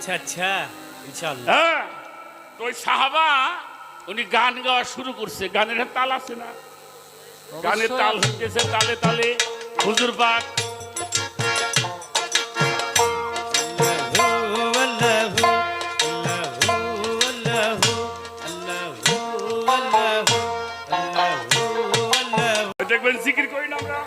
আচ্ছা আচ্ছা ইনশাআল্লাহ। হ্যাঁ তো ওই সাহাবা উনি গান গাওয়া শুরু করছে গানের তাল আছে না? গানের তাল হইতেছে তালে তালে হুজুর পাক। দেখবেন জিকির করি না আমরা?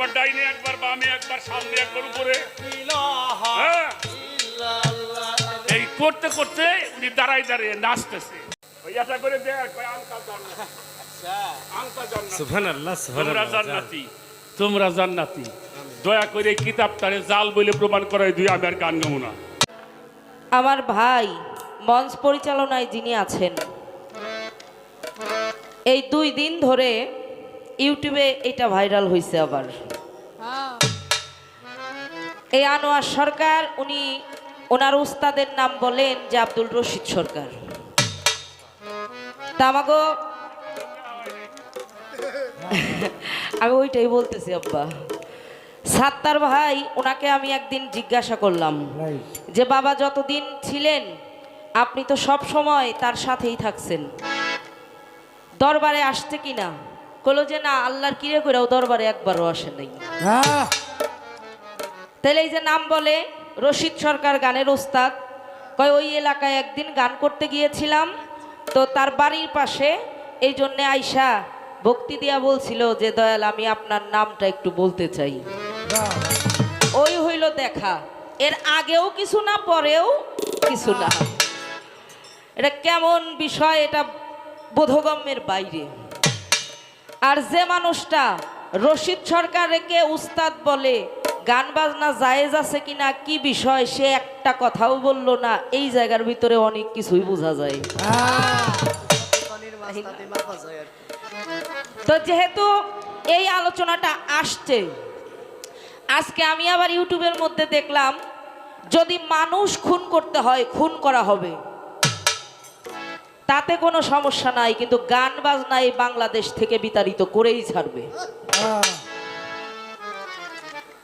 একবার ডাইনে একবার বামে একবার সামনে একবার উপরে। হ্যাঁ। এই করতে করতে উনি দাঁড়াই দাঁড়িয়ে নাচতেছে। ওই এটা করে দেয় কয় আলকা জান্নাত। আলকা জান্নাত। সুবহানাল্লাহ তোমরা সুবহানাল্লাহ জান্নাতি তোমরা জান্নাতি। দয়া করে এই কিতাবটারে জাল বলে প্রমাণ করাই দুই আমি আর গান গাবো না। আমার ভাই মঞ্চ পরিচালনায় যিনি আছেন এই দুই দিন ধরে ইউটিউবে এটা ভাইরাল হয়েছে আবার। এই আনোয়ার সরকার উনি ওনার উস্তাদের নাম বলেন যে আব্দুল রশিদ সরকার। তামাগো আমি ওইটাই বলতেছি আব্বা। সাত্তার ভাই ওনাকে আমি একদিন জিজ্ঞাসা করলাম যে বাবা যতদিন ছিলেন আপনি তো সব সময় তার সাথেই থাকছেন। দরবারে আসতে কি না কলো যে না আল্লাহর কিরে করেও দরবারে একবারও আসে নাই। তাহলে এই যে নাম বলে রশিদ সরকার গানের ওস্তাদ কয় ওই এলাকায় একদিন গান করতে গিয়েছিলাম তো তার বাড়ির পাশে এই জন্যে আইসা ভক্তি দিয়া বলছিল যে দয়াল আমি আপনার নামটা একটু বলতে চাই। ওই হইল দেখা। এর আগেও কিছু না পরেও কিছু না। এটা কেমন বিষয় এটা বোধগম্যের বাইরে। আর যে মানুষটা রশিদ সরকারকে উস্তাদ বলে, গান বাজনা জায়েজ আছে কিনা, কি বিষয়, সে একটা কথাও বলল না। এই জায়গার ভিতরে অনেক কিছুই বোঝা যায়। তো যেহেতু এই আলোচনাটা আসছে, আজকে আমি আবার ইউটিউবের মধ্যে দেখলাম, যদি মানুষ খুন করতে হয়, খুন করা হবে। তাতে কোনো সমস্যা নাই, কিন্তু গান বাজনা এই বাংলাদেশ থেকে বিতাড়িত করেই ছাড়বে।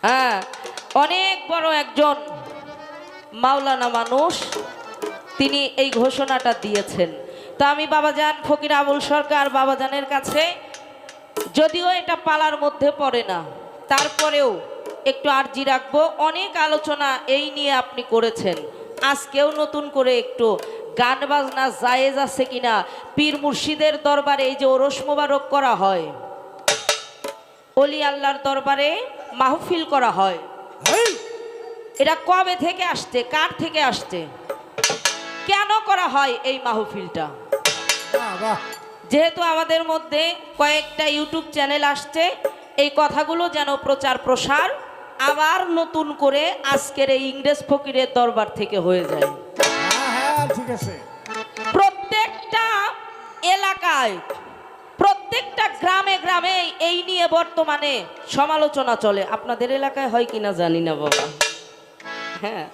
হ্যাঁ অনেক বড় একজন মাওলানা মানুষ, তিনি এই ঘোষণাটা দিয়েছেন। তো আমি বাবাজান ফকির আবুল সরকার বাবাজানের কাছে, যদিও এটা পালার মধ্যে পড়ে না, তারপরেও একটু আর্জি রাখব। অনেক আলোচনা এই নিয়ে আপনি করেছেন। আজকেও নতুন করে একটু গান বাজনা জায়েজ আছে কিনা? পীর মুর্শিদের দরবারে এই যে ওরস মোবারক করা হয় অলি আল্লাহর দরবারে মাহফিল করা হয়। এটা কবে থেকে আসছে? কার থেকে আসছে? কেন করা হয় এই মাহফিলটা? যেহেতু আমাদের মধ্যে কয়েকটা ইউটিউব চ্যানেল আসছে এই কথাগুলো যেন প্রচার প্রসার আবার নতুন করে আজকের এই ইংরেজ ফকিরের দরবার থেকে হয়ে যায়। ঠিক আছে প্রত্যেকটা এলাকায়, প্রত্যেকটা গ্রামে গ্রামে এই নিয়ে বর্তমানে সমালোচনা চলে। আপনাদের এলাকায় হয় কিনা জানি না বাবা। হ্যাঁ।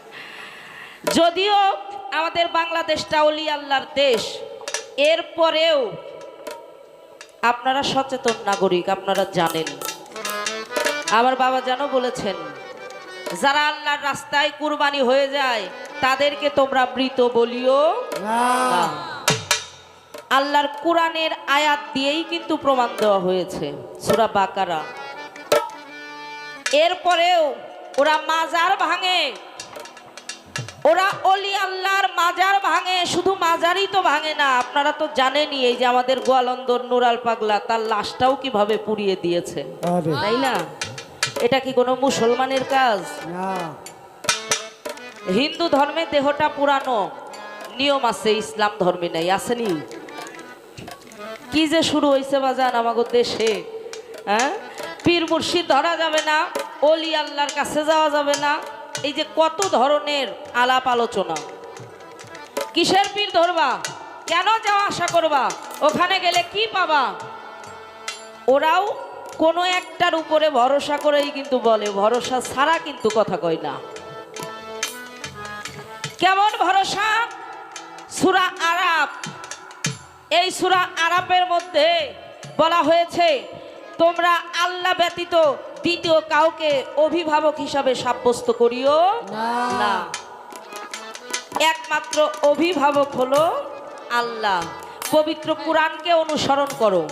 যদিও আমাদের বাংলাদেশটা অলি আল্লাহর দেশ, এরপরেও আপনারা সচেতন নাগরিক, আপনারা জানেন। আমার বাবা যেন বলেছেন, যারা আল্লাহর রাস্তায় কুরবানি হয়ে যায় তাদেরকে তোমরা মৃত বলিও আল্লাহর কোরআনের আয়াত দিয়েই কিন্তু প্রমাণ দেওয়া হয়েছে সুরা বাকারা। এরপরেও ওরা মাজার ভাঙে। ওরা অলি আল্লাহর মাজার ভাঙে শুধু মাজারই তো ভাঙে না আপনারা তো জানেনই এই যে আমাদের গোয়ালন্দর নুরাল পাগলা তার লাশটাও কীভাবে পুড়িয়ে দিয়েছে। তাই না? এটা কি কোনো মুসলমানের কাজ? না। হিন্দু ধর্মে দেহটা পুরানো। নিয়ম আছে, ইসলাম ধর্মে নেই, আসেনি। কি যে শুরু হয়েছে বাজান আমাদের দেশে হ্যাঁ? পীর মুর্শিদ ধরা যাবে না অলি আল্লাহর কাছে যাওয়া যাবে না। এই যে কত ধরনের আলাপ আলোচনা। কিসের পীর ধরবা? কেন যাওয়া আশা করবা? ওখানে গেলে কি পাবা? ওরাও কোনো একটার উপরে ভরসা করেই কিন্তু বলে, ভরসা ছাড়া কিন্তু কথা কয় না। কেমন ভরসা? সুরা আরাপ এই সুরা আরাপের মধ্যে বলা হয়েছে তোমরা আল্লাহ ব্যতীত দ্বিতীয় কাউকে অভিভাবক হিসাবে সাব্যস্ত করিও না। একমাত্র অভিভাবক হলো আল্লাহ। পবিত্র কোরআনকে অনুসরণ করো।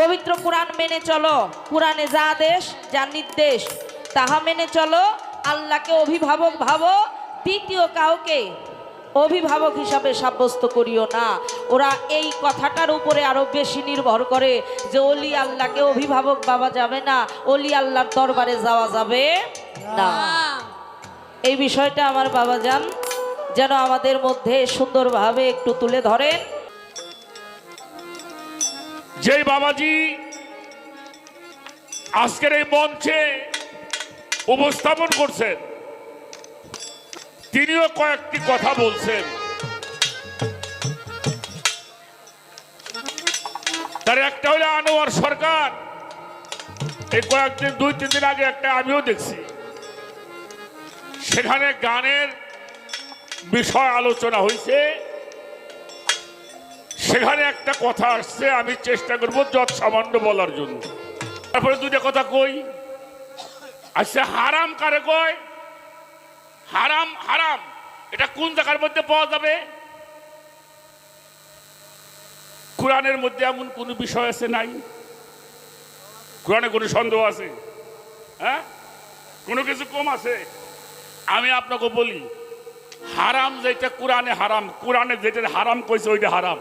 পবিত্র কোরআন মেনে চলো। কোরআনে যা আদেশ যা নির্দেশ তাহা মেনে চলো। আল্লাহকে অভিভাবক ভাবো, দ্বিতীয় কাউকে অভিভাবক হিসাবে সাব্যস্ত করিও না। ওরা এই কথাটার উপরে আরও বেশি নির্ভর করে যে অলি আল্লাহকে অভিভাবক বাবা যাবে না, অলি আল্লাহর দরবারে যাওয়া যাবে না। এই বিষয়টা আমার বাবা যান যেন আমাদের মধ্যে সুন্দরভাবে একটু তুলে ধরেন। যেই বাবাজি আজকের এই মঞ্চে উপস্থাপন করছেন। তিনিও কয়েকটি কথা বলছেন। তার একটা হলো আনোয়ার সরকার। এই কয়েকদিন, দুই, তিন দিন আগে একটা আমিও দেখছি। সেখানে গানের বিষয় আলোচনা হয়েছে। সেখানে একটা কথা আসছে, আমি চেষ্টা করব যত সামান্য বলার জন্য। তারপরে দুইটা কথা কই। আচ্ছা হারাম কারে কয়? হারাম হারাম। এটা কোন জায়গার মধ্যে পাওয়া যাবে? কোরআনের মধ্যে এমন কোনো বিষয় আছে নাই? কোরআনে কোনো সন্দেহ আছে? হ্যাঁ? কোনো কিছু কম আছে? আমি আপনাকে বলি, হারাম যেটা কোরআনে হারাম, কোরআনে যেটা হারাম কইছে ওইটা হারাম।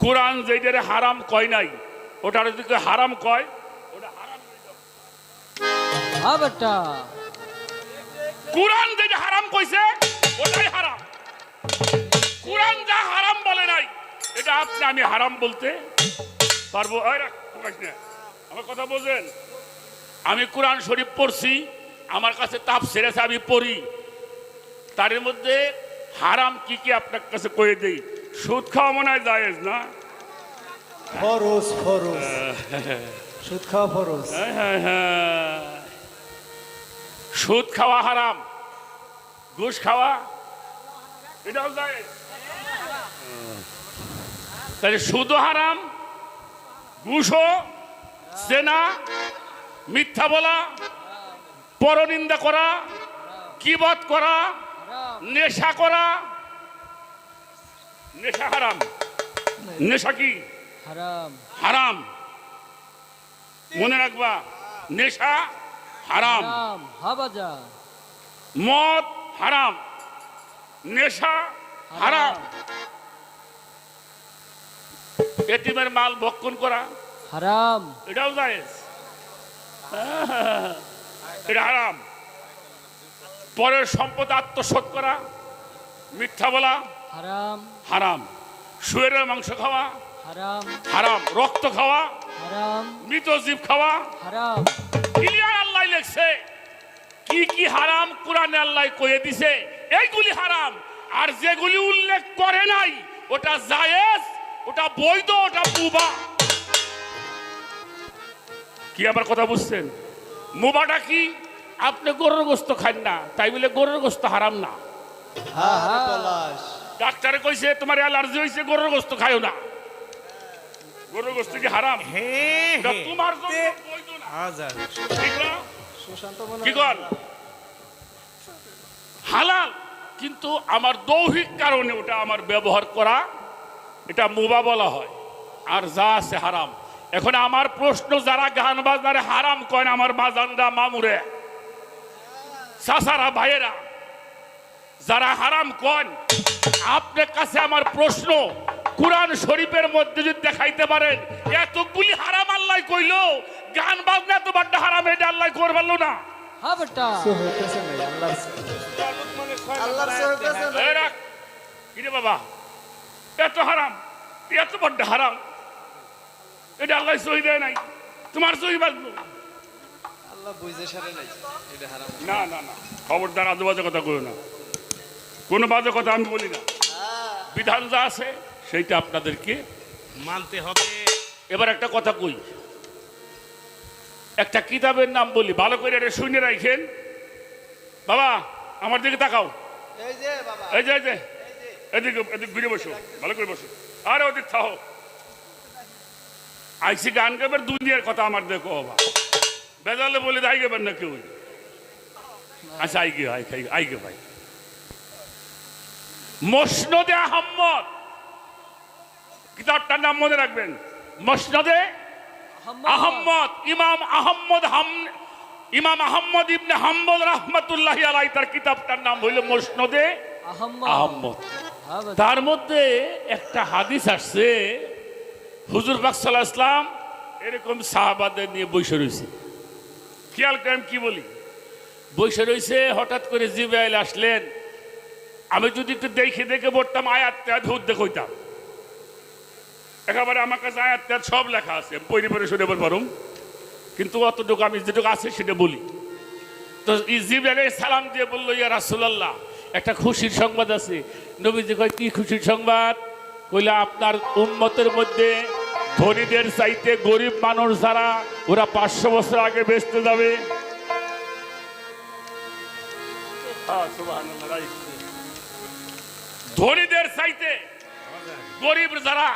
কোরআন যেটারে হারাম কয় নাই ওটা যদি হারাম কয় হ্যাঁ বেটা। কোরআন যেটা হারাম কইছে ওটাই হারাম। কোরআন যা হারাম বলে নাই এটা আপনি আমি হারাম বলতে পারব। এই প্রকাশ নে। আমার কথা বোঝেন? আমি কোরআন শরীফ পড়ছি আমার কাছে তাপ সেরেছে আমি পড়ি। তার মধ্যে হারাম কি কি আপনার কাছে কয়ে দেই? সুদ খাওয়া মনে হয় জায়েজ না? ফরজ ফরজ। সুদ খাওয়া ফরজ। হ্যাঁ, হ্যাঁ, হ্যাঁ। সুদ খাওয়া হারাম। ঘুষ খাওয়া এটাও যায় তাহলে সুদও হারাম ঘুষও সেনা মিথ্যা বলা পরনিন্দা করা কিবত করা নেশা করা। নেশা হারাম। নেশা কি? হারাম। হারাম। মনে রাখবা নেশা হারাম। হ্যাঁ মদ হারাম নেশা হারাম। এটিমের মাল ভক্ষণ করা হারাম। এটাও জায়েজ। এটা হারাম। পরের সম্পদ আত্মসাৎ করা মিথ্যা বলা হারাম। হারাম। শুয়ের মাংস খাওয়া হারাম। হারাম। রক্ত খাওয়া হারাম। মৃত জীব খাওয়া হারাম। ক্লিয়ার আল্লাহ লেখছে? কি কি হারাম কোরআনে আল্লাহ কয়ে দিছে? এইগুলি হারাম। আর যেগুলি উল্লেখ করে নাই ওটা জায়েজ ওটা বৈধ ওটা মুবা। কি আবার কথা বুঝছেন? মুবাটা কি? আপনি গরুর গোস্ত খান না তাই বলে গরুর গোস্ত হারাম না। ডাক্তারে কইছে তোমার অ্যালার্জি হয়েছে গরুর গোস্ত খায়ও না। গরুর গোস্ত কি হারাম? হ্যাঁ হ্যাঁ। তোমার জন্য হালাল, কিন্তু আমার দৌহিক কারণে ওটা আমার ব্যবহার করা, এটা মুবা বলা হয়। আর যা আছে হারাম। এখন আমার প্রশ্ন, যারা গান বাজনারে হারাম কয় আমার বাজানরা মামুরে? চাচারা, ভাইয়েরা, যারা হারাম কন আপনার কাছে আমার প্রশ্ন, কোরআন শরীফের মধ্যে যদি দেখাইতে পারেন, এতগুলি হারাম আল্লাহ কইলো গান বাজনা এত বাড্ডা হারাম এটা আল্লাহ করে পারল না। হ্যাঁ বেটা। সে হইতেছে না। আল্লাহর বাবা এত হারাম এত বড্ড হারাম। এটা আল্লাহ সহি দেয় নাই তোমার সহি বাজবো আল্লাহ বুঝে সারে নাই এটা হারাম। না না না খবরদার আজে বাজে কথা কইও না। কোনো বাজে কথা আমি বলি না। বিধান যা আছে সেইটা আপনাদেরকে মানতে হবে। এবার একটা কথা কই একটা কিতাবের নাম বলি ভালো করে এটা শুনে রাখেন। বাবা আমার দিকে তাকাও। এই যে এই যে এদিকে এদিকে ঘুরে বসো ভালো করে বসো। আরে ওদিক থাও। আইসি গান গাবার দুনিয়ার কথা আমার দেখো বাবা। বেজালে বলে আই গেবেন না কেউ। আচ্ছা আই গে আই খাই আই গে ভাই। মসনদে আহম্মদ। কিতাবটার নাম মনে রাখবেন। মসনদে আহম্মদ। ইমাম আহম্মদ হাম ইমাম আহম্মদ ইবনে হাম্বল রহমতুল্লাহ আলাই তার কিতাবটার নাম হইল মসনদে আহম্মদ। তার মধ্যে একটা হাদিস আসছে হুজুর পাক সাল্লাহ ইসলাম এরকম সাহাবাদের নিয়ে বসে রয়েছে। খেয়াল করেন কি বলি? বসে রয়েছে হঠাৎ করে জিব্রাইল আসলেন। আমি যদি একটু দেখে দেখে পড়তাম আয়াত কইতাম একেবারে আমার কাছে আয়াত সব লেখা আছে। পরে পরে শুনে পারুম কিন্তু অতটুকু আমি যেটুকু আছে সেটা বলি। তো ইজিব্রাইল সালাম দিয়ে বলল, ইয়া রাসূলুল্লাহ, একটা খুশির সংবাদ আছে। নবীজি কয়, কি খুশির সংবাদ? কইলা, আপনার উম্মতের মধ্যে ধনীদের চাইতে গরিব মানুষ যারা, ওরা পাঁচশো বছর আগে বেচতে যাবে। ধনীদের চাইতে গরিব যারা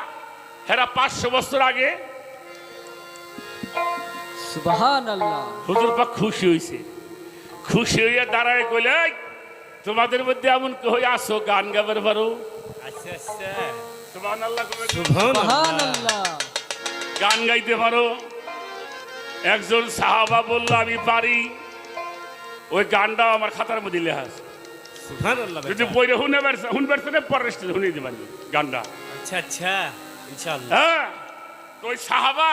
হেরা পাঁচশো বছর আগে সুবহানাল্লাহ। হুজুর পাক খুশি হয়েছে খুশি হইয়া দাঁড়ায় কইলে তোমাদের মধ্যে এমন কেউ হয়ে আসো গান গাবার পারো? আচ্ছা আচ্ছা। গান গাইতে পারো। একজন সাহাবা বলল আমি পারি। ওই গানটাও আমার খাতার মধ্যে লেখা আছে। যদি বইরে শুনে বেড়ছে শুন বেড়ছে না পরের স্টেজে শুনিয়ে দিবেন গানটা। আচ্ছা আচ্ছা। হ্যাঁ তো ওই সাহাবা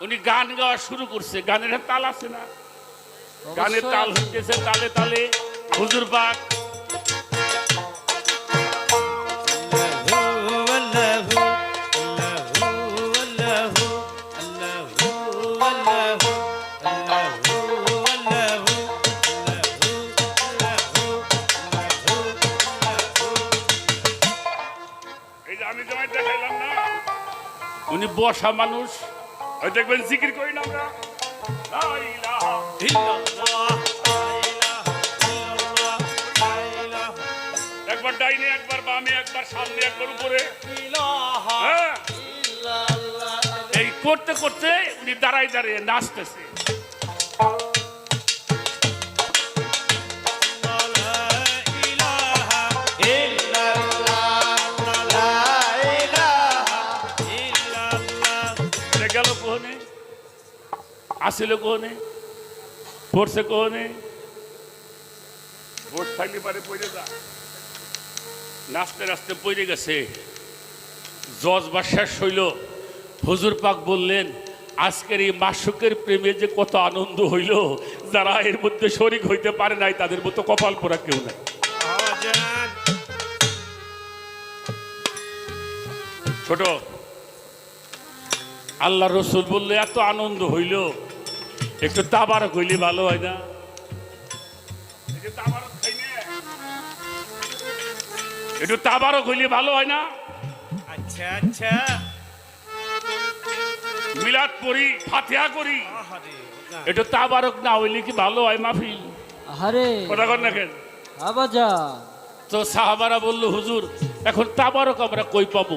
উনি গান গাওয়া শুরু করছে। গানের তাল আছে না? গানের তাল হইতেছে তালে তালে হুজুর পাক উনি মানুষ। ওই দেখবেন জিকির করি না আমরা। একবার ডাইনে, একবার বামে, একবার সামনে, একবার উপরে। হ্যাঁ। এই করতে করতে উনি দাঁড়াই দাঁড়িয়ে নাচতেছে। আসিল কোহনে পড়ছে কোহনে ভোট থাকলে পারে পড়ে যা। নাচতে নাচতে পড়ে গেছে। জজ বা শেষ হইল। হুজুর পাক বললেন, আজকের এই মাসুকের প্রেমে যে কত আনন্দ হইল, যারা এর মধ্যে শরিক হইতে পারে নাই, তাদের মতো কপাল পোড়া কেউ নাই। ছোট আল্লাহ রসুল বললে, এত আনন্দ হইল। একটু তাবারক হইলে ভালো হয় না? একটু তাবারক হইলে ভালো হয় না? আচ্ছা আচ্ছা। মিলাদ পড়ি ফাতিহা করি। একটু তাবারক না হইলে কি ভালো হয় মাহফিল? আরে কথা কর না কেন? বাজান তো সাহাবারা বলল হুজুর এখন তাবারক আমরা কই পাবো?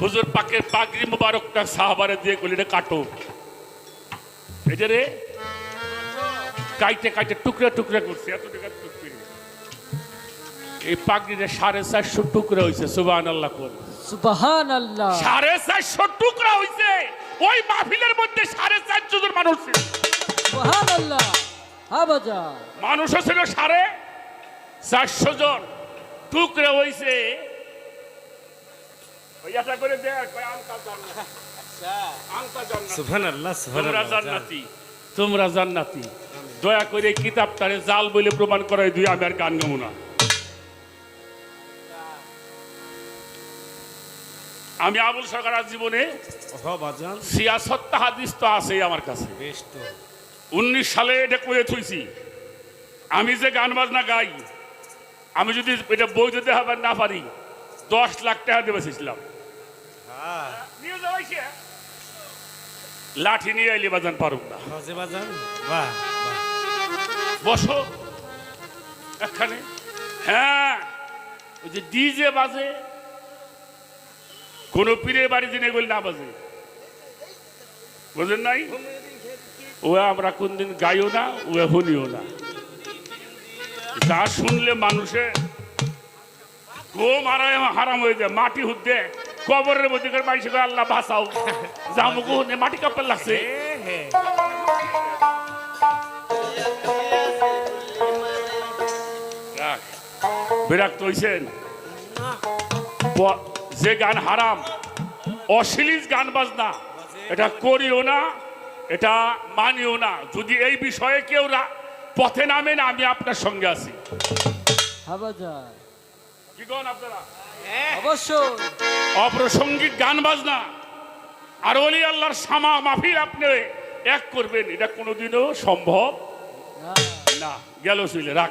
হুজুর পাকের পাগড়ি মুবারকটা সাহাবারা দিয়ে এটা কাটো। এটা রে কাইটে কাইটে টুকরা টুকরা করছে এত টাকা টুকরি এই পাগড়িটা সাড়ে চারশো টুকরা হয়েছে সুবাহ আল্লাহ করে সুবহানাল্লাহ। সাড়ে চারশো টুকরা হয়েছে ওই মাহফিলের মধ্যে সাড়ে চারশো জন মানুষ ছিল। সুবহানাল্লাহ। হ্যাঁ মানুষও ছিল সাড়ে চারশো জন। টুকরা হয়েছে ওই একটা করে দেখ জান্নাত। আনতা জান্নাত। সুবহানাল্লাহ, তোমরা সুবহানাল্লাহ, বাজান। জান্নাতি তোমরা জান্নাতি। দয়া করে এই কিতাবটারে জাল বলে প্রমাণ করাই দুই আমি আর গান গাবো না। আমি আবুল সরকার জীবনে হ বাজান। সিয়াসত হাদিস তো আছেই আমার কাছে। বেশ উনিশ সালে এটা করে থুইছি। আমি যে গান বাজনা গাই আমি যদি এটা বই যদি হবে না পারি দশ লাখ টাকা দেবে চেয়েছিলাম হ্যাঁ। লাঠি নিয়ে আইলে বাজান পারুক না। বাজান বাহ বাহ। বসো। এখানে। হ্যাঁ ওই যে ডিজে বাজে। কোন পীরের বাড়ি দিনে গেলে না বাজে। বুঝলেন নাই? ও আমরা কোনদিন গাইও না ও শুনিও না। যা শুনলে মানুষে গোম হারায় হারাম হয়ে যায়। মাটি হুদ্দে কবরের মধ্যে করে করে আল্লাহ বাঁচাও। জামুকু মাটি কাপড় লাগছে। বিরাক্ত হইছেন? ব- যে গান হারাম অশ্লীল গান বাজনা এটা করিও না এটা মানিও না। যদি এই বিষয়ে কেউ পথে নামেন আমি আপনার সঙ্গে আছি। কি কন আপনারা? অবশ্যই। অপ্রাসঙ্গিক গান বাজনা। আর অলি আল্লাহর সামা মাফির আপনি এক করবেন এটা কোনোদিনও সম্ভব না। না। গেল শুইলে রাখ।